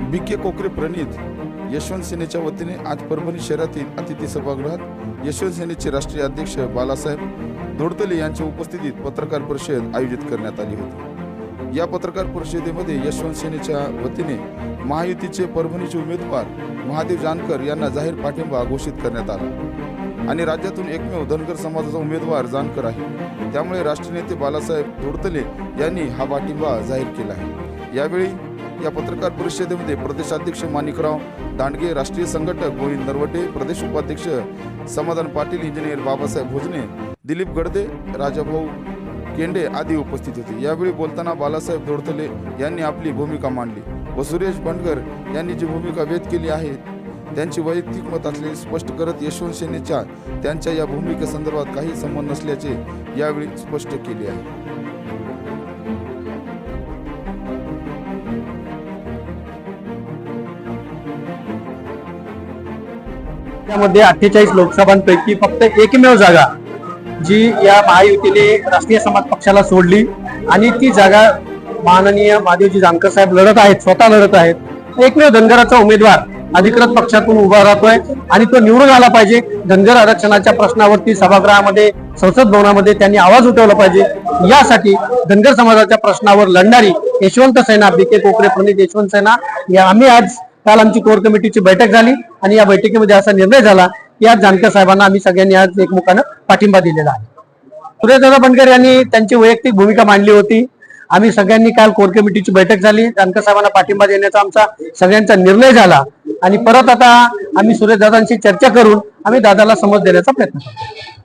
बी के कोकरे प्रणित यशवंत सेनेच्या वतीने आज परभणी शहरातील अतिथी सभागृहात यशवंत सेनेचे राष्ट्रीय अध्यक्ष बालासाहेब धोडतले यांच्या उपस्थितीत पत्रकार परिषद आयोजित करण्यात आली होती. या पत्रकार परिषदेमध्ये यशवंत सेनेच्या वतीने महायुतीचे परभणीचे उमेदवार महादेव जानकर यांना जाहीर पाठिंबा घोषित करण्यात आला. आणि राज्यातून एकमेव धनगर समाजाचा उमेदवार जानकर आहे. त्यामुळे राष्ट्रीय नेते बालासाहेब धोडतले यांनी हा पाठिंबा जाहीर केला आहे. यावेळी या पत्रकार परिषदेमध्ये प्रदेशाध्यक्ष माणिकराव दांडगे राष्ट्रीय संघटक गोविंद नरवटे प्रदेश उपाध्यक्ष समाधान पाटील इंजिनियर बाबासाहेब भोजने दिलीप गडदे राजाभाऊ केंडे आदी उपस्थित होते. यावेळी बोलताना बालासाहेब धोडतले यांनी आपली भूमिका मांडली व सुरेश बंडगर यांनी जी भूमिका व्यक्त केली आहे त्यांची वैयक्तिक मत असलेले स्पष्ट करत यशवंत सेनेच्या त्यांच्या या भूमिकेसंदर्भात काही संबंध नसल्याचे यावेळी स्पष्ट केले आहे. त्यामध्ये अठ्ठेचाळीस लोकसभांपैकी फक्त एकमेव जागा जी या महायुतीने राष्ट्रीय समाज पक्षाला सोडली आणि ती जागा माननीय महादेवजी जानकर साहेब लढत आहेत स्वतः लढत आहेत. एकमेव धनगराचा उमेदवार अधिकृत पक्षातून उभा राहतोय आणि तो निवडून आला पाहिजे. धनगर आरक्षणाच्या प्रश्नावरती सभागृहामध्ये संसद भवनामध्ये त्यांनी आवाज उठवला पाहिजे. यासाठी धनगर समाजाच्या प्रश्नावर लढणारी यशवंत सेना बी के कोकरे प्रणित यशवंत सेना या आम्ही आज काल आमची कोर कमिटीची बैठक झाली आणि या बैठकीमध्ये असा निर्णय झाला की आज जानकर साहेबांना आम्ही सगळ्यांनी आज एकमुखानं पाठिंबा दिलेला आहे. सुरेशदादा बनकर यांनी त्यांची वैयक्तिक भूमिका मांडली होती. आम्ही सगळ्यांनी काल कोर कमिटीची बैठक झाली. जानकर साहेबांना पाठिंबा देण्याचा आमचा सगळ्यांचा निर्णय झाला. आणि परत आता आम्ही सुरेशदादांशी चर्चा करून आम्ही दादाला समज देण्याचा प्रयत्न करतो